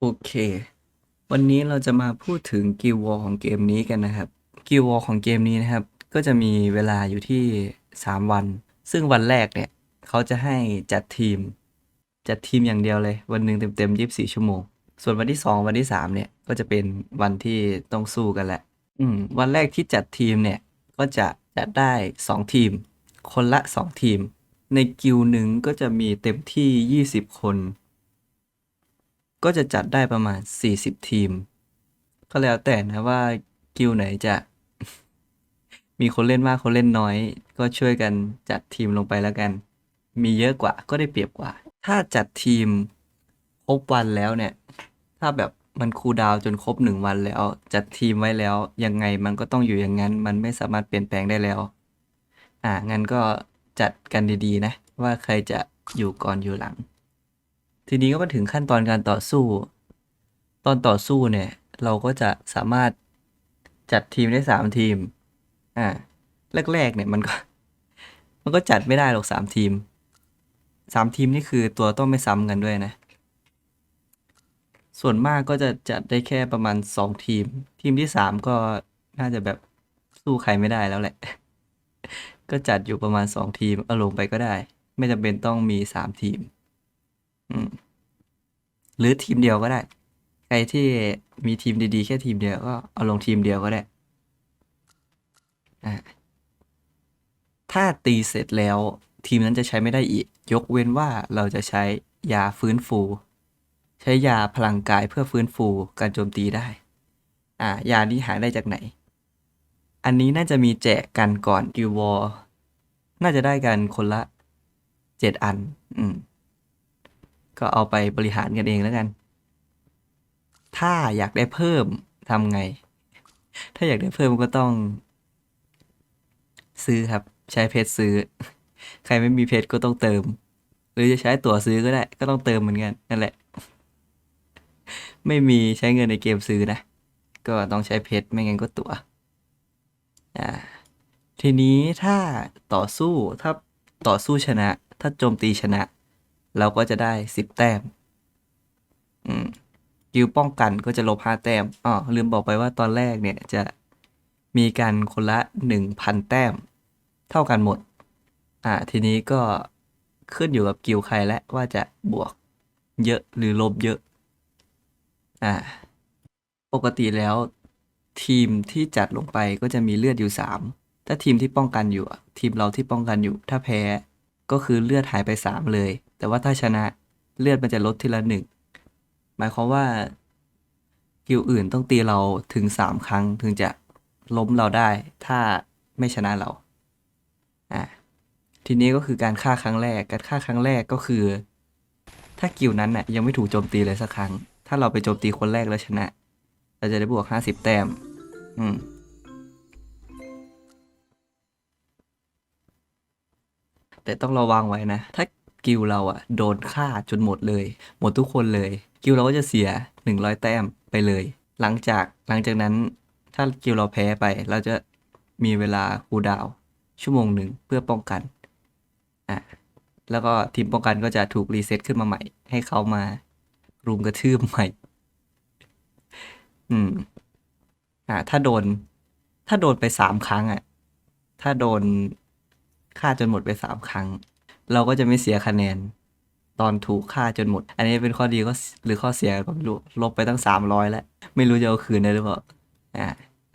โอเค วันนี้เราจะมาพูดถึงกิลวอลของเกมนี้กันนะครับ กิลวอลของเกมนี้นะครับ ก็จะมีเวลาอยู่ที่ 3 วัน ซึ่งวันแรกเนี่ย เขาจะให้จัดทีม จัดทีมอย่างเดียวเลย วันหนึ่งเต็มๆ 24 ชั่วโมง ส่วนวันที่ 2 วันที่ 3 เนี่ย ก็จะเป็นวันที่ต้องสู้กันแหละ อืม วันแรกที่จัดทีมเนี่ย ก็จะจัดได้ 2 ทีม คนละ 2 ทีม ในกิลหนึ่งก็จะมีเต็มที่ 20 คน ก็จะจัดได้ประมาณ 40 ทีม ก็แล้วแต่นะว่ากิลไหนจะ มีคนเล่นมากคนเล่นน้อย ก็ช่วยกันจัดทีมลงไปแล้วกัน มีเยอะกว่าก็ได้เปรียบกว่า ถ้าจัดทีมครบวันแล้วเนี่ย ถ้าแบบมันคูดาวจนครบหนึ่งวันแล้ว จัดทีมไว้แล้ว ยังไงมันก็ต้องอยู่อย่างนั้น มันไม่สามารถเปลี่ยนแปลงได้แล้ว อ่างั้นก็จัดกันดีๆนะ ว่าใครจะอยู่ก่อนอยู่หลัง ทีนี้ก็มาถึงขั้นตอนการต่อสู้ ตอนต่อสู้เนี่ย เราก็จะสามารถจัดทีมได้สามทีม อ่า แรกๆเนี่ยมันก็ มันก็จัดไม่ได้หรอกสามทีม สามทีมนี่คือตัวต้องไม่ซ้ำกันด้วยนะ ส่วนมากก็จะจัดได้แค่ประมาณสองทีม ทีมที่สามก็น่าจะแบบสู้ใครไม่ได้แล้วแหละ ก็จัดอยู่ประมาณสองทีมเอาลงไปก็ได้ ไม่จำเป็นต้องมีสามทีมอืม หรือทีมเดียวก็ได้ ใครที่มีทีมดีๆ แค่ทีมเดียวก็เอาลงทีมเดียวก็ได้ ถ้าตีเสร็จแล้วทีมนั้นจะใช้ไม่ได้อีก ยกเว้นว่าเราจะใช้ยาฟื้นฟู ใช้ยาพลังกายเพื่อฟื้นฟูการโจมตีได้ อ่ายานี้หาได้จากไหน อันนี้น่าจะมีแจกกันก่อนกิววอร์น่าจะได้กันคนละเจ็ดอัน อืม ก็เอาไปบริหารกันเองแล้วกัน ถ้าอยากได้เพิ่มทำไง ถ้าอยากได้เพิ่มก็ต้อง ซื้อครับ ใช้เพจซื้อ ใครไม่มีเพจก็ต้องเติม หรือจะใช้ตั๋วซื้อก็ได้ ก็ต้องเติมเหมือนกันนั่นแหละ ไม่มีใช้เงินในเกมซื้อนะ ก็ต้องใช้เพจไม่งั้นก็ตั๋วอ่าทีนี้ถ้าต่อสู้ถ้าต่อสู้ชนะ ถ้าโจมตีชนะ เราก็จะได้สิบแต้มอืมกิลป้องกันก็จะลบห้าแต้มอ๋อลืมบอกไปว่าตอนแรกเนี่ยจะมีกันคนละหนึ่งพันแต้ม เท่ากันหมด อ่า ทีนี้ก็ขึ้นอยู่กับกิลใครและว่าจะบวกเยอะหรือลบเยอะ อ่า ปกติแล้วทีมที่จัดลงไปก็จะมีเลือดอยู่สามถ้าทีมที่ป้องกันอยู่ ทีมเราที่ป้องกันอยู่ ถ้าแพ้ก็คือเลือดหายไปสามเลย แต่ว่าถ้าชนะเลือดมันจะลดทีละหนึ่งหมายความว่ากิลอื่นต้องตีเราถึงสามครั้งถึงจะล้มเราได้ ถ้าไม่ชนะเราอ่าทีนี้ก็คือการฆ่าครั้งแรก การฆ่าครั้งแรกก็คือ ถ้ากิลนั้นน่ะยังไม่ถูกโจมตีเลยสักครั้ง ถ้าเราไปโจมตีคนแรกแล้วชนะ เราจะได้บวกห้าสิบแต้ม อืมแต่ต้องระวังไว้นะ ถ้า กิลเราอะโดนฆ่าจนหมดเลย หมดทุกคนเลย กิลเราก็จะเสียหนึ่งร้อยแต้มไปเลย หลังจากหลังจากนั้นถ้ากิลเราแพ้ไปเราจะมีเวลาคูดาวชั่วโมงหนึ่งเพื่อป้องกันอะแล้วก็ทีมป้องกันก็จะถูกรีเซ็ตขึ้นมาใหม่ ให้เขามารุมกระทืบใหม่ อืม อ่า ถ้าโดน ถ้าโดนไปสามครั้งอะ ถ้าโดนฆ่าจนหมดไปสามครั้ง เราก็จะไม่เสียคะแนน ตอนถูกฆ่าจนหมด อันนี้เป็นข้อดีก็หรือข้อเสียก็ไม่รู้ลบไปตั้งสามร้อยแล้ว ไม่รู้จะเอาคืนได้หรือเปล่าอ่า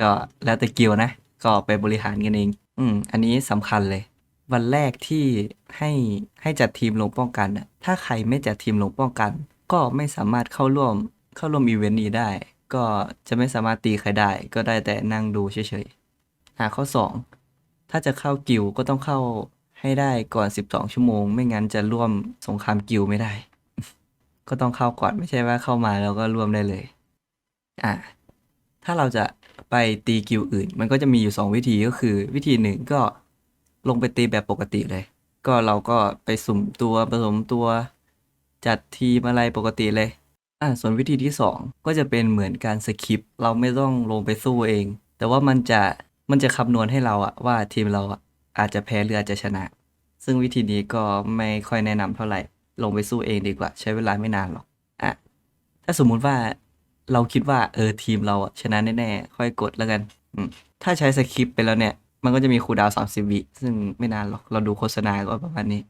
ก็แล้วแต่กิลนะ ก็ไปบริหารกันเอง อืม อันนี้สำคัญเลย วันแรกที่ให้ให้จัดทีมลงป้องกันนะถ้าใครไม่จัดทีมลงป้องกัน ก็ไม่สามารถเข้าร่วมเข้าร่วมอีเวนต์นี้ได้ ก็จะไม่สามารถตีใครได้ ก็ได้แต่นั่งดูเฉยๆหาข้อ 2 ถ้าจะเข้ากิลก็ต้องเข้า ให้ได้ก่อน 12 ชั่วโมง ไม่งั้นจะร่วมสงครามกิลไม่ได้ ก็ต้องเข้าก่อนไม่ใช่ว่าเข้ามาแล้วก็ร่วมได้เลย อ่าถ้าเราจะไปตีกิลอื่น มันก็จะมีอยู่ 2 วิธีก็คือ วิธีหนึ่งก็ลงไปตีแบบปกติเลย ก็เราก็ไปสุ่มตัวผสมตัว จัดทีมอะไรปกติเลยอ่าส่วนวิธีที่ 2 ก็จะเป็นเหมือนการสคริปเราไม่ต้องลงไปสู้เอง แต่ว่ามันจะมันจะคำนวณให้เราอะว่าทีมเราอะ อาจจะแพ้หรืออาจจะชนะ ซึ่งวิธีนี้ก็ไม่ค่อยแนะนำเท่าไหร่ ลงไปสู้เองดีกว่า ใช้เวลาไม่นานหรอกอะถ้าสมมุติว่าเราคิดว่าเออทีมเราชนะแน่ๆค่อยกดแล้วกันอืถ้าใช้สคริปไปแล้วเนี่ย มันก็จะมีคูดาวน์30วิซึ่งไม่นานหรอกเราดูโฆษณาก็ประมาณนี้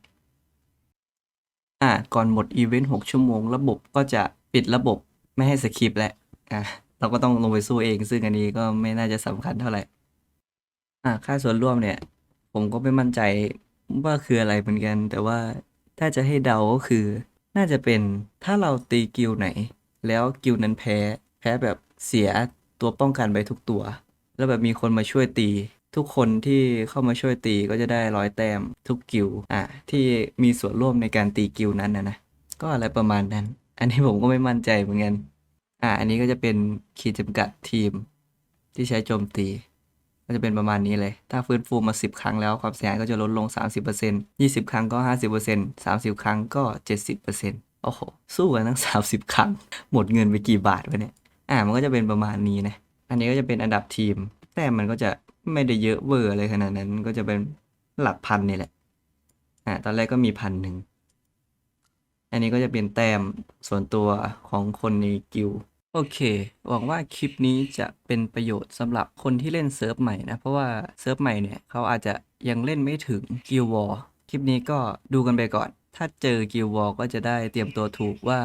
อ่าก่อนหมดอีเวนต์6ชั่วโมง ระบบก็จะปิดระบบไม่ให้สคริปต์แล้วอ่าเราก็ต้องลงไปสู้เอง ซึ่งอันนี้ก็ไม่น่าจะสำคัญเท่าไหร่อ่าค่าส่วนร่วมเนี่ย ผมก็ไม่มั่นใจว่าคืออะไรเหมือนกัน แต่ว่าถ้าจะให้เดาก็คือ น่าจะเป็นถ้าเราตีกิลไหน แล้วกิลนั้นแพ้ แพ้แบบเสียตัวป้องกันไปทุกตัว แล้วแบบมีคนมาช่วยตี ทุกคนที่เข้ามาช่วยตีก็จะได้ร้อยแต้มทุกกิลอะที่มีส่วนร่วมในการตีกิลนั้นนะนะก็อะไรประมาณนั้น อันนี้ผมก็ไม่มั่นใจเหมือนกันอะอันนี้ก็จะเป็นขีดจำกัดทีมที่ใช้โจมตี ก็จะเป็นประมาณนี้เลย ถ้าฟื้นฟูมา 10 ครั้งแล้วความเสียหายก็จะลดลง 30% 20 ครั้งก็ 50% 30 ครั้งก็ 70%โอ้โห สู้กันทั้ง 30 ครั้ง หมดเงินไปกี่บาทวะเนี่ย อ่า มันก็จะเป็นประมาณนี้นะ อันนี้ก็จะเป็นอันดับทีม แต่มันก็จะไม่ได้เยอะเวอร์อะไรขนาดนั้น ก็จะเป็นหลักพันนี่แหละ อ่า ตอนแรกก็มีพันหนึ่ง อันนี้ก็จะเป็นแต้มส่วนตัวของคนในกิลด์ โอเค หวังว่าคลิปนี้จะเป็นประโยชน์สำหรับคนที่เล่นเซิร์ฟใหม่นะ เพราะว่าเซิร์ฟใหม่เนี่ยเขาอาจจะยังเล่นไม่ถึงกิลวอคลิปนี้ก็ดูกันไปก่อน ถ้าเจอกิลวอก็จะได้เตรียมตัวถูกว่า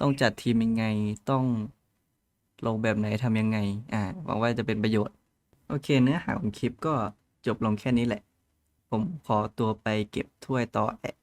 ต้องจัดทีมยังไงต้องลงแบบไหนทำยังไง อ่า หวังว่าจะเป็นประโยชน์ โอเค เนื้อหาของคลิปก็จบลงแค่นี้แหละ ผมขอตัวไปเก็บถ้วยต่อแหละ